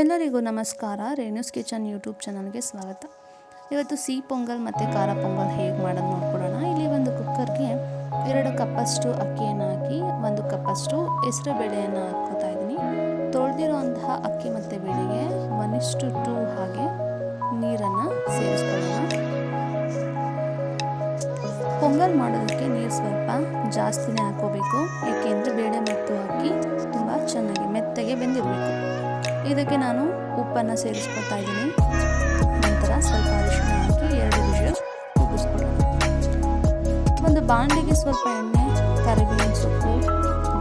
ಎಲ್ಲರಿಗೂ ನಮಸ್ಕಾರ. Renu's kitchen YouTube ಚಾನಲ್ಗೆ ಸ್ವಾಗತ. ಇವತ್ತು ಸಿಹಿ ಪೊಂಗಲ್ ಮತ್ತು ಖಾರ ಪೊಂಗಲ್ ಹೇಗೆ ಮಾಡೋದು ನೋಡ್ಕೊಡೋಣ. ಇಲ್ಲಿ ಒಂದು ಕುಕ್ಕರ್ಗೆ ಎರಡು ಕಪ್ಪಷ್ಟು ಅಕ್ಕಿಯನ್ನು ಹಾಕಿ, ಒಂದು ಕಪ್ಪಷ್ಟು ಹೆಸರು ಬೇಳೆಯನ್ನು ಹಾಕ್ಕೋತಾ ಇದ್ದೀನಿ. ತೊಳೆದಿರೋಂತಹ ಅಕ್ಕಿ ಮತ್ತು ಬೇಳೆಗೆ ಒಂದಿಷ್ಟು ಟೂ ಹಾಗೆ ನೀರನ್ನು ಸೇರಿಸ್ಕೊಳ್ಳೋಣ. ಪೊಂಗಲ್ ಮಾಡೋದಕ್ಕೆ ನೀರು ಸ್ವಲ್ಪ ಜಾಸ್ತಿನೇ ಹಾಕೋಬೇಕು ಏಕೆಂದರೆ ಬೇಳೆ ಮತ್ತು ಹಾಕಿ ತುಂಬ ಚೆನ್ನಾಗಿ ಮೆತ್ತಗೆ ಬೆಂದಿರಬೇಕು. ಇದಕ್ಕೆ ನಾನು ಉಪ್ಪನ್ನು ಸೇರಿಸ್ಕೊತಾ ಇದ್ದೀನಿ. ನಂತರ ಸ್ವಲ್ಪ ಅರಿಶಿನ ಹಾಕಿ ಎರಡು ವಿಷಯ ಕೂಗಿಸ್ಕೊಳ್ಳೋಣ ಒಂದು ಬಾಣಲೆಗೆ ಸ್ವಲ್ಪ ಎಣ್ಣೆ, ಕರಿಬೇವಿನ ಸೊಪ್ಪು,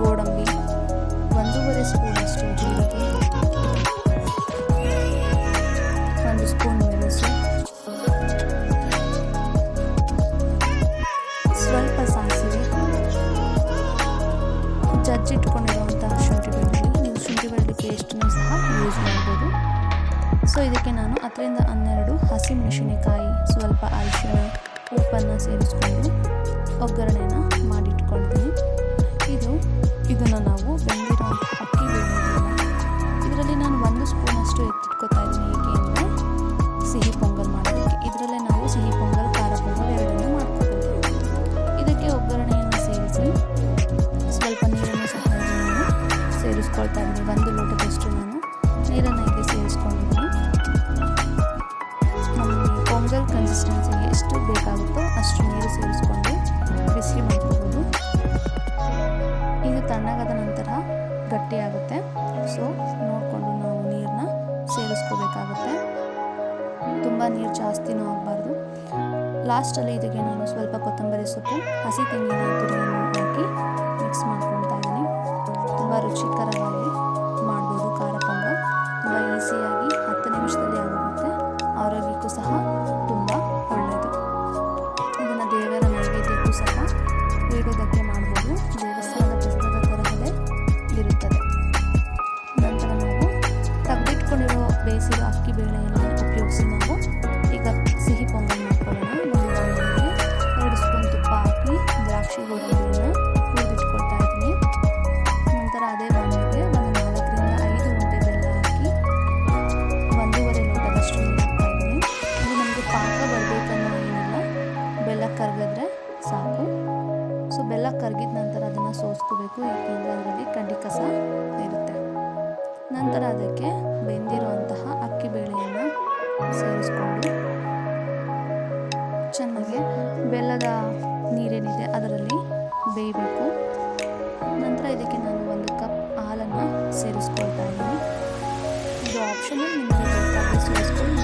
ಗೋಡಂಬಿ, ಒಂದೂವರೆ ಸ್ಪೂನಷ್ಟು ಹತ್ತರಿಂದ ಹನ್ನೆರಡು ಹಸಿಮೆಣಸಿನಕಾಯಿ ಸ್ವಲ್ಪ ಅರಿಶಿನ ಉಪ್ಪನ್ನು ಸೇರಿಸ್ಕೊಂಡು ಒಗ್ಗರಣೆನ ಮಾಡಿಟ್ಕೊಳ್ತೀನಿ. ಇದು ಇದನ್ನು ನಾವು ಬೆಂದಿರೋ ಅಕ್ಕಿ ಇದರಲ್ಲಿ ನಾನು ಒಂದು ಸ್ಪೂನಷ್ಟು ಎತ್ತಿಟ್ಕೊತಾ ಇದ್ದೀನಿ. ಏಕೆ ಅಂದರೆ ಸಿಹಿ ಪೊಂಗಲ್ ಮಾಡೋದಕ್ಕೆ. ಇದರಲ್ಲೇ ನಾವು ಸಿಹಿ ಪೊಂಗಲ್, ಖಾರ ಪೊಂಗಲ್ ಎರಡನ್ನೂ ಮಾಡ್ಕೋಬೋದು ಇದಕ್ಕೆ ಒಗ್ಗರಣೆಯನ್ನು ಸೇರಿಸಿ ಸ್ವಲ್ಪ ನೀರನ್ನು ಸಹ ಸೇರಿಸ್ಕೊಳ್ತಾ ಇದ್ದೀನಿ. ಒಂದು ಲೋಟದಷ್ಟು ನಾನು ನೀರನ್ನು ಇಲ್ಲಿ ಸೇರಿಸ್ಕೊಂಡಿದ್ದೀನಿ. ಎಷ್ಟು ಬೇಕಾಗುತ್ತೋ ಅಷ್ಟು ನೀರು ಸೇರಿಸ್ಕೊಂಡು ಬಿಸಿ ಮಾಡ್ಕೋಬೋದು. ಇದು ತಣ್ಣಗಾದ ನಂತರ ಗಟ್ಟಿಯಾಗುತ್ತೆ. ಸೊ ನೋಡಿಕೊಂಡು ನಾವು ನೀರನ್ನ ಸೇರಿಸ್ಕೋಬೇಕಾಗುತ್ತೆ. ತುಂಬ ನೀರು ಜಾಸ್ತಿನೂ ಆಗಬಾರ್ದು. ಲಾಸ್ಟಲ್ಲಿ ಇದಕ್ಕೆ ನಾನು ಸ್ವಲ್ಪ ಕೊತ್ತಂಬರಿ ಸೊಪ್ಪು, ಹಸಿ ತೆಂಗಿನ ತುರಿಯನ್ನು ಹಾಕಿ ಮಿಕ್ಸ್ ಮಾಡ್ಕೊಳ್ತಾ ಕರಗಿದ ನಂತರ ಅದನ್ನು ಸೋಸ್ಕೋಬೇಕು ಏಕೆಂದರೆ ಅದರಲ್ಲಿ ಕಡ್ಡಿ ಕಸ ಇರುತ್ತೆ. ನಂತರ ಅದಕ್ಕೆ ಬೆಂದಿರುವಂತಹ ಅಕ್ಕಿ ಬೇಳೆಯನ್ನು ಸೇರಿಸ್ಕೊಂಡು ಚೆನ್ನಾಗಿ ಬೆಲ್ಲದ ನೀರೇನಿದೆ ಅದರಲ್ಲಿ ಬೇಯಬೇಕು. ನಂತರ ಇದಕ್ಕೆ ನಾನು ಒಂದು ಕಪ್ ಹಾಲನ್ನು ಸೇರಿಸ್ಕೊಳ್ತಾ ಇದ್ದೀನಿ. ಇದು ಆಪ್ಷನ್ ನಿಮಗೆ ಸೇರಿಸ್ಕೊಂಡು